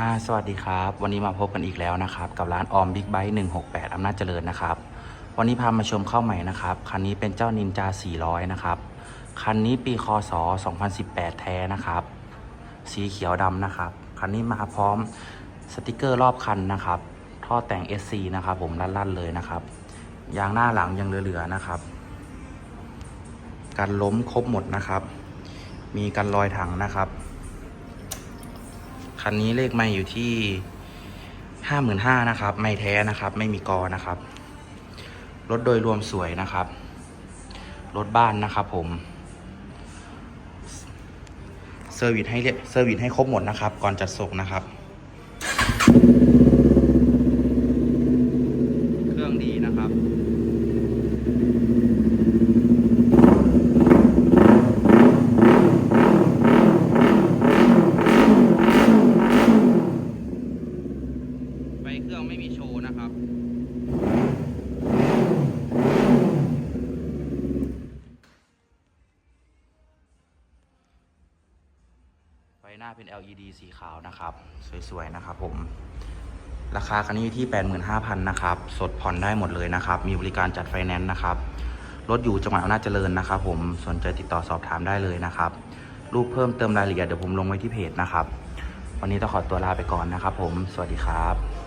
อ่าสวัสดีครับ วันนี้มาพบกันอีกแล้วนะครับ กับร้านออมบิ๊กไบค์168อำนาจเจริญนะครับ วันนี้พามาชมเข้าใหม่นะครับ คันนี้เป็นเจ้านินจา400นะครับ คันนี้ปีคศ2018แท้นะครับ สีเขียวดำนะครับ คันนี้มาพร้อมสติกเกอร์รอบคันนะครับ ท่อแต่ง SC นะครับผมลั่นๆเลยนะครับ ยางหน้าหลังยังเหลือๆนะครับ การล้มครบหมดนะครับ มีกันรอยถังนะครับ คันนี้เลขไม่อยู่ที่ห้าหมื่นห้านะครับ ไม่แท้นะครับ ไม่มีกอนะครับ รถโดยรวมสวยนะครับ รถบ้านนะครับผม เซอร์วิสให้เรียเซอร์วิสให้ครบหมดนะครับ ก่อนจัดส่งนะครับ เครื่องดีนะครับ ไฟเครื่องไม่มีโชว์นะครับ ไฟหน้าเป็น LED สีขาวนะครับ สวยๆ นะครับผม ราคาคันนี้อยู่ที่ 85,000นะครับ สดผ่อนได้หมดเลยนะครับ มีบริการจัดไฟแนนซ์นะครับ รถอยู่จังหวัดอำนาจเจริญนะครับ ผม สนใจติดต่อสอบถามได้เลยนะครับ รูปเพิ่มเติมรายละเอียดเดี๋ยวผมลงไว้ที่เพจนะครับ วันนี้ต้องขอตัวลาไปก่อนนะครับ ผม สวัสดีครับ